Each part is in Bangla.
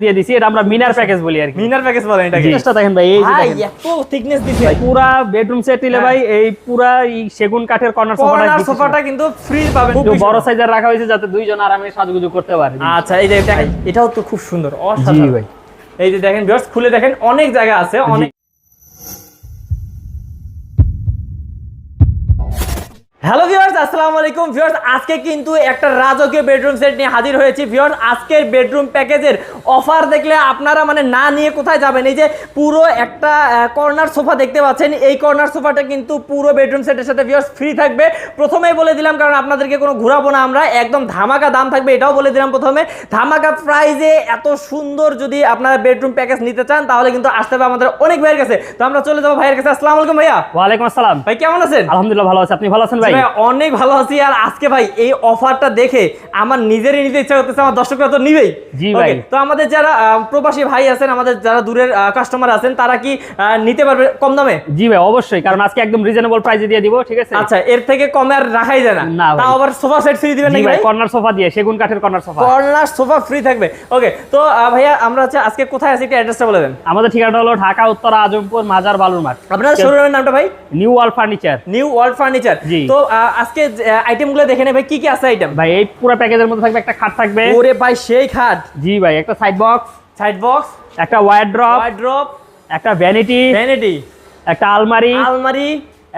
দিয়ে দিছি এটা আমরা মিনার প্যাকেজ বলি আর কি। মিনার প্যাকেজ বলেন এটা জিনিসটা দেখেন ভাই এই যে দেখেন। এত থিকনেস দিছে। পুরা বেডরুম সেট নিলে হ্যাঁ। ভাই এই পুরো এই সেগুন কাঠের কর্নার কর্নার সোফাটা সোফাটা কিন্তু ফ্রি পাবেন খুব বড়। সাইজের রাখা হয়েছে যাতে দুইজন আরামে সাজগুজু করতে পারে। আচ্ছা এই যে দেখেন এটাও তো খুব সুন্দর অসাধারণ। ভাই। এই যে দেখেন ভিউয়ার্স খুলে দেখেন অনেক জায়গা আছে অনেক হ্যালো ভিউয়ার্স আসসালামু আলাইকুম। ভিউয়ার্স আজকে কিন্তু একটা রাজকীয় বেডরুম সেট নিয়ে হাজির হয়েছি। ভিউয়ার্স আজকের বেডরুম প্যাকেজের অফার দেখলে আপনারা মানে না নিয়ে কোথায় যাবেন? এই যে পুরো একটা কর্নার সোফা দেখতে পাচ্ছেন। এই কর্নার সোফাটা কিন্তু পুরো বেডরুম সেটের সাথে ভিউয়ার্স ফ্রি থাকবে। প্রথমেই বলে দিলাম কারণ আপনাদেরকে কোনো ঘুরাবো না আমরা। একদম ধামাকা দাম থাকবে এটাও বলে দিলাম প্রথমে। ধামাকা প্রাইজে এত সুন্দর যদি আপনারা বেডরুম প্যাকেজ নিতে চান তাহলে কিন্তু আসতে হবে আমাদের অনেক ভাইয়ের কাছে। তো আমরা চলে যাব ভাইয়ের কাছে। আসসালামু আলাইকুম ভাইয়া। ওয়ালাইকুম আসসালাম। ভাই কেমন আছেন? আলহামদুলিল্লাহ ভালো আছে। আপনি ভালো আছেন ভাই। অনেক ভালো আছি আর আজকে ভাই এই অফারটা দেখে আমার নিজেরই নিতে ইচ্ছা করতেছে আমার দর্শকরা তো নিবেই। জি ভাই। তো আমাদের যারা প্রবাসী ভাই আছেন আমাদের যারা দূরের কাস্টমার আছেন তারা কি নিতে পারবে কম দামে? জি ভাই অবশ্যই কারণ আজকে একদম রিজনেবল প্রাইসে দিয়ে দিব ঠিক আছে? আচ্ছা এর থেকে কমে আর রাখাই যায় না। তাও আবার সোফা সেট ফ্রি দিবেন নাকি ভাই কর্নার সোফা দিয়ে সেগুন কাঠের corner sofa. Corner sofa free থাকবে। ওকে তো ভাইয়া আমরা হচ্ছে আজকে কোথায় আছি একটু অ্যাড্রেসটা বলে দেন। আমাদের ঠিকানাটা হলো ঢাকা উত্তর আজমপুর মাজার বালুর মাঠ আপনার শোরুমের নামটা ভাই? New wall furniture new world furniture জি। তো আজকে আইটেমগুলো দেখে নেবে কি কি আছে আইটেম ভাই এই পুরো প্যাকেজের মধ্যে থাকবে একটা খাট থাকবে। ওরে ভাই সেই খাট। জি ভাই একটা সাইড বক্স সাইড বক্স একটা ওয়ার ড্রপ ওয়ার্ড্রপ একটা ভ্যানিটি ভ্যানিটি একটা আলমারি আলমারি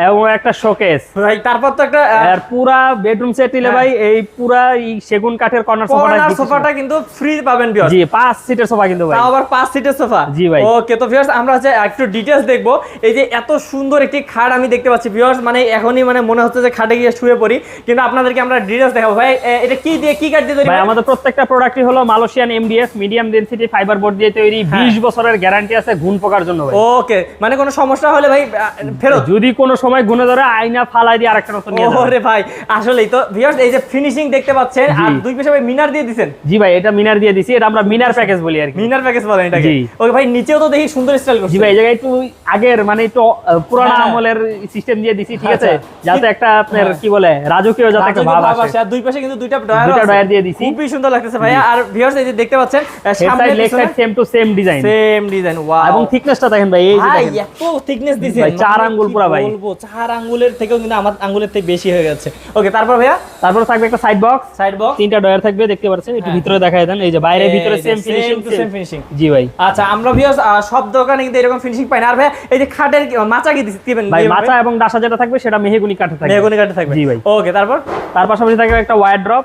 এবং একটা শোকেস। ভাই তারপর তো একটা আর পুরা বেডরুম সেট নিলে হ্যাঁ। ভাই এই পুরা এই সেগুন কাঠের কর্নার কর্নার সোফাটা সোফাটা কিন্তু ফ্রি পাবেন ভিউয়ার্স জি পাঁচ সিটের সোফা কিন্তু ভাই। তাও আবার পাঁচ সিটের সোফা জি ভাই। ওকে তো ভিউয়ার্স আমরা হচ্ছে একটু ডিটেইলস দেখব। এই যে এত সুন্দর একটি খাট আমি দেখতে পাচ্ছি ভিউয়ার্স মানে এখনই মানে মনে হচ্ছে যে খাটে গিয়ে শুয়ে পড়ি। কিন্তু আপনাদেরকে আমরা ডিটেইলস দেখাবো। ভাই এটা কি দিয়ে কি কাঠ দিয়ে তৈরি ভাই? আমাদের প্রত্যেকটা প্রোডাক্টই হলো Malaysian MDF medium density fibre board দিয়ে তৈরি। হ্যাঁ। 20 বছরের গ্যারান্টি আছে ঘুণ পোকার জন্য ভাই। ওকে মানে কোনো সমস্যা হলে ভাই ফেরত। যদি কোনো সময় গুনে ধরে আয়না ফালাই দিয়ে আরেকটা নতুন নিয়ে। ওরে ভাই আসলেই তো ভিউয়ার্স এই যে ফিনিশিং দেখতে পাচ্ছেন আর দুই পাশে ভাই মিনার দিয়ে দিছেন জি ভাই এটা মিনার দিয়ে দিছি এটা আমরা মিনার প্যাকেজ বলি আর কি মিনার প্যাকেজ বলেন এটাকে। ওকে ভাই নিচেও তো দেখি সুন্দর স্টাইল করছে জি ভাই এই জায়গায় একটু আগের মানে একটু পুরানো হ্যাঁ। আমলের সিস্টেম দিয়ে দিছি ঠিক আছে আচ্ছা। যাতে একটা আপনার হ্যাঁ। কি বলে রাজকীয় যাতে একটা ভাব আসে আর দুই পাশে কিন্তু দুইটা ড্রয়ার দুইটা। ড্রয়ার দিয়ে দিছি। খুবই সুন্দর লাগতেছে ভাইয়া আর ভিউয়ার্স এই যে দেখতে পাচ্ছেন সামনে leg side same to same design same design wow এবং থিকনেসটা দেখেন ভাই এই যে ভাই দেখেন। এত থিকনেস দিছেন ভাই, চার মানে আঙ্গুল পুরা ভাই। বলব চার আঙ্গুলের থেকেও কিন্তু আমার আঙ্গুলের থেকে বেশি হয়ে গেছে। ওকে তারপর ভাইয়া? তারপর থাকবে একটা সাইড বক্স সাইড বক্স তিনটা ডয়ার থাকবে দেখতে পাচ্ছেন একটু হ্যাঁ। ভিতরে দেখায় দেন এই যে বাইরে ভিতরে সেম ফিনিশিং সেম ফিনিশিং জি ভাই। আচ্ছা আমরা ভিউয়ার্স সব দোকানে কিন্তু এরকম ফিনিশিং পাই না। আর ভাই এই যে খাটের মাচা কি দিবেন ভাই মাচা এবং দাসা যেটা থাকবে সেটা মেহগুনি কাঠে থাকবে। মেহগনি কাঠে থাকবে। জি ভাই। ওকে তারপর? তার পাশাপাশি থাকবে একটা ওয়ার ড্রপ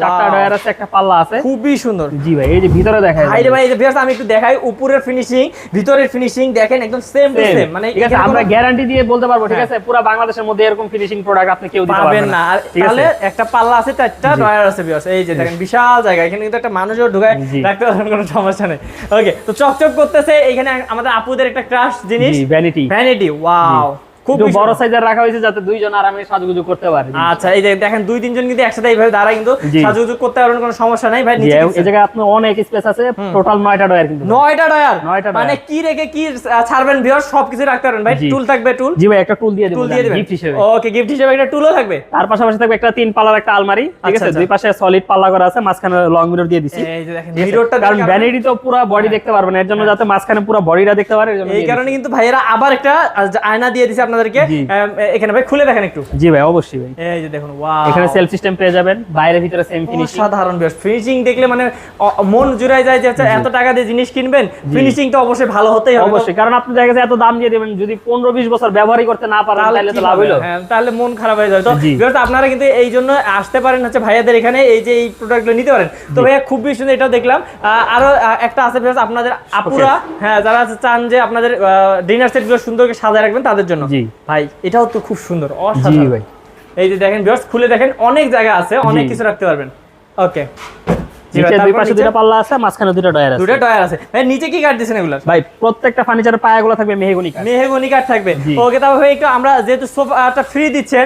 চারটা ডয়ার আছে একটা পাল্লা আছে। খুবই সুন্দর। জি ভাই এই যে ভিতরে ভাই ভাই। এই যে ভিউয়ার্স আমি একটু দেখাই উপরের ফিনিশিং ভিতরের ফিনিশিং দেখেন একদম সেম টু সেম মানে ঠিক আছে আমরা গ্যারান্টি দিয়ে বলতে পারব ঠিক হ্যাঁ। আছে পুরো বাংলাদেশের মধ্যে এরকম ফিনিশিং প্রোডাক্ট আপনি কেউ দিতে পারবেন না। তাহলে একটা পাল্লা আছে চারটা ড্রয়ার আছে ভিউয়ার্স এই যে দেখেন বিশাল জায়গা এখানে কিন্তু একটা মানুষও ঢুকায়। রাখতে পারবেন কোনো সমস্যা নেই। ওকে তো চকচক করতেছে এখানে আমাদের আপুদের একটা ক্রাশ জিনিস। ভ্যানিটি ভ্যানিটি ওয়াও খুব বড় সাইজের রাখা হয়েছে যাতে দুইজন আরামে সাজগুজু করতে পারে। আচ্ছা এই যে দেখেন দুই তিনজন কিন্তু একসাথে এইভাবে কিন্তু সাজুগুজু করতে পারবেন কোনো সমস্যা নাই। ভাই নিচে এই জায়গায় আপনার অনেক স্পেস আছে টোটাল নয়টা ডয়ার কিন্তু। নয়টা ডয়ার নয়টা মানে কি রেখে কি ছাড়বেন ভিউয়ার্স? সবকিছু রাখতে পারবেন। ভাই টুল থাকবে টুল জি ভাই একটা টুল দিয়ে দেবো টুল দিয়ে দিবেন। গিফট হিসেবে। ওকে গিফট হিসেবে একটা টুলও থাকবে। তার পাশাপাশি থাকবে একটা তিন পাল্লার একটা আলমারি ঠিক আচ্ছা, আছে? আচ্ছা। দুই পাশে সলিড পাল্লা করা আছে মাঝখানে লং মিরর দিয়ে দিছি। এই যে দেখেন মিররটা কারণ ভ্যানিটি তো পুরো বডি দেখতে পারবে না এর জন্য যাতে মাঝখানে পুরো বডিটা দেখতে পারে এই কারণে কিন্তু ভাইয়েরা আবার একটা আয়না দিয়ে দিছে আপনাদেরকে এখানে ভাই খুলে দেখেন একটু। জি ভাই অবশ্যই ভাই। এই যে দেখুন ওয়াও এখানে সেলফ সিস্টেম পেয়ে যাবেন বাইরে ভিতরে সেম ফিনিশিং সাধারণ বেশ ফিনিশিং দেখলে মানে মন জুড়াই যায় যে আচ্ছা, এত টাকা দিয়ে জিনিস কিনবেন ফিনিশিং তো অবশ্যই ভালো হতেই হবে অবশ্যই কারণ আপনি দেখা গেছে এত দাম দিয়ে দেবেন যদি পনেরো বিশ বছর ব্যবহারই করতে না পারেন তাহলে তো লাভ? হইল। হ্যাঁ, তাহলে মন খারাপ হয়ে যাবে। তো। আপনারা কিন্তু এই জন্য আসতে পারেন হচ্ছে ভাইয়াদের এখানে এই যে এই প্রোডাক্টগুলো নিতে পারেন। তো ভাইয়া খুবই সুন্দর এটাও দেখলাম। আরও একটা আছে আপনাদের আপুরা হ্যাঁ যারা চান যে আপনাদের ডিনার সেটগুলো সুন্দর করে সাজায় রাখবেন তাদের জন্য। জি। ভাই এটাও তো খুব সুন্দর অসাধারণ। ভাই। এই যে দেখেন ভিউয়ার্স খুলে দেখেন অনেক জায়গা আছে অনেক কিছু রাখতে পারবেন। ওকে দুই পাশে দুইটা পাল্লা আছে মাঝখানে দুইটা ডয়ার আছে। দুটো ডয়ার আছে। ভাই নিচে কি কাঠ দিয়েছেন এগুলো? ভাই প্রত্যেকটা ফার্নিচারের পায়াগুলো থাকবে মেহগনি কাঠ। মেহগনি কাঠ থাকবে। ওকে তারপর ভাই একটু আমরা যেহেতু সোফাটা ফ্রি দিচ্ছেন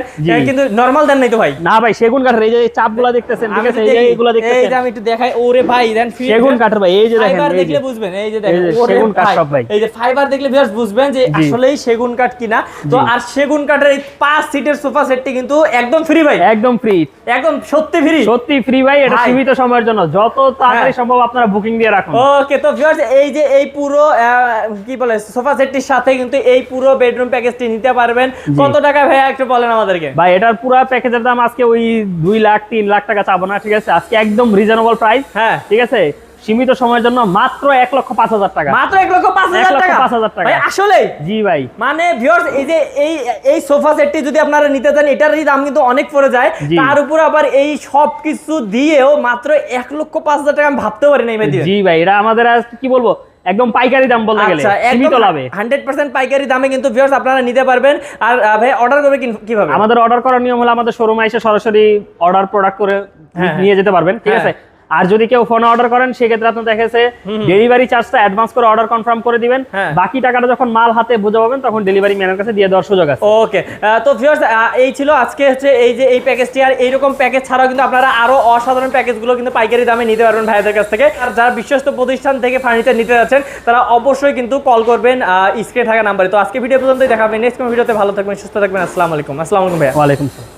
কিন্তু নরমাল দেন নাই তো ভাই? না ভাই সেগুন কাঠের এই যে চাপগুলো দেখতেছেন ঠিক আছে? এই যে দেখি, এগুলো এই যে আমি একটু দেখাই ওরে ভাই দেন free সেগুন কাঠের ভাই এই যে দেখেন ফাইবার দেখলে বুঝবেন এই যে দেখেন এই যে ওরে সেগুন কাঠ সব ভাই। এই যে ফাইবার দেখলে ভিউয়ার্স বুঝবেন যে আসলেই সেগুন কাঠ কিনা। তো আর সেগুন কাঠের এই পাঁচ সিটের সোফা সেটটি কিন্তু একদম ফ্রি ভাই। একদম ফ্রি একদম সত্যি ফ্রি সত্যি ফ্রি ভাই এটা। সীমিত সময়ের জন্য। যত তাড়াতাড়ি হ্যাঁ। সম্ভব আপনারা বুকিং দিয়ে রাখুন। ওকে তো ভিউয়ার্স এই যে এই পুরো কি বলে সোফা সেটটির সাথে কিন্তু এই পুরো বেডরুম প্যাকেজটি নিতে পারবেন। কত টাকা ভাইয়া একটু বলেন আমাদেরকে? ভাই এটার পুরো প্যাকেজের দাম আজকে ওই দুই লাখ তিন লাখ টাকা চাবো না ঠিক আছে? আজকে একদম রিজনেবল প্রাইস হ্যাঁ। ঠিক আছে? সীমিত সময়ের জন্য মাত্র এক লক্ষ পাঁচ হাজার টাকা। মাত্র এক লক্ষ পাঁচ হাজার টাকা? পাঁচ হাজার টাকা। ভাই আসলে? জি ভাই। মানে ভিউয়ার্স এই যে এই এই সোফা সেটটি যদি আপনারা নিতে চান এটারই দাম কিন্তু অনেক পড়ে যায়। তার উপর আবার এই সব কিছু দিয়েও মাত্র এক লক্ষ পাঁচ হাজার টাকা আমি ভাবতেও পারি না। জি ভাই এটা আমাদের আজ কি বলব? একদম পাইকারি দাম বলতে গেলে আচ্ছা সীমিত লাভে। হান্ড্রেড পার্সেন্ট পাইকারি দামে কিন্তু ভিউয়ার্স আপনারা নিতে পারবেন। আর ভাই অর্ডার করবে কীভাবে? আমাদের অর্ডার করার নিয়ম হলো আমাদের শোরুমে এসে সরাসরি অর্ডার প্রোডাক্ট করে হ্যাঁ, নিয়ে যেতে পারবেন ঠিক হ্যাঁ। আছে? আর যদি কেউ ফোনে অর্ডার করেন সেক্ষেত্রে আপনার দেখেছে ডেলিভারি চার্জটা অ্যাডভান্স করে অর্ডার কনফার্ম করে দিবেন। হ্যাঁ। বাকি টাকাটা যখন মাল হাতে বুঝে পাবেন তখন ডেলিভারি ম্যানের কাছে দিয়ে দেওয়ার সুযোগ আছে। ওকে তো ভিউয়ার্স এই ছিল আজকে হচ্ছে এই যে এই প্যাকেজটি আর এইরকম প্যাকেজ ছাড়াও কিন্তু আপনারা আরও অসাধারণ প্যাকেজগুলো কিন্তু পাইকারি দামে নিতে পারবেন ভাইদের কাছ থেকে। আর যারা বিশ্বস্ত প্রতিষ্ঠান থেকে ফার্নিচার নিতে যাচ্ছেন তারা অবশ্যই কিন্তু কল করবেন স্ক্রিনে থাকা নাম্বারে তো আজকে ভিডিও পর্যন্তই দেখাবেন নেক্সট কোনো ভিডিওতে ভালো থাকবেন সুস্থ থাকবেন। আসসালামু আলাইকুম। আসসালামু আলাইকুম ভাইয়া। ওয়ালাইকুম আসসালাম।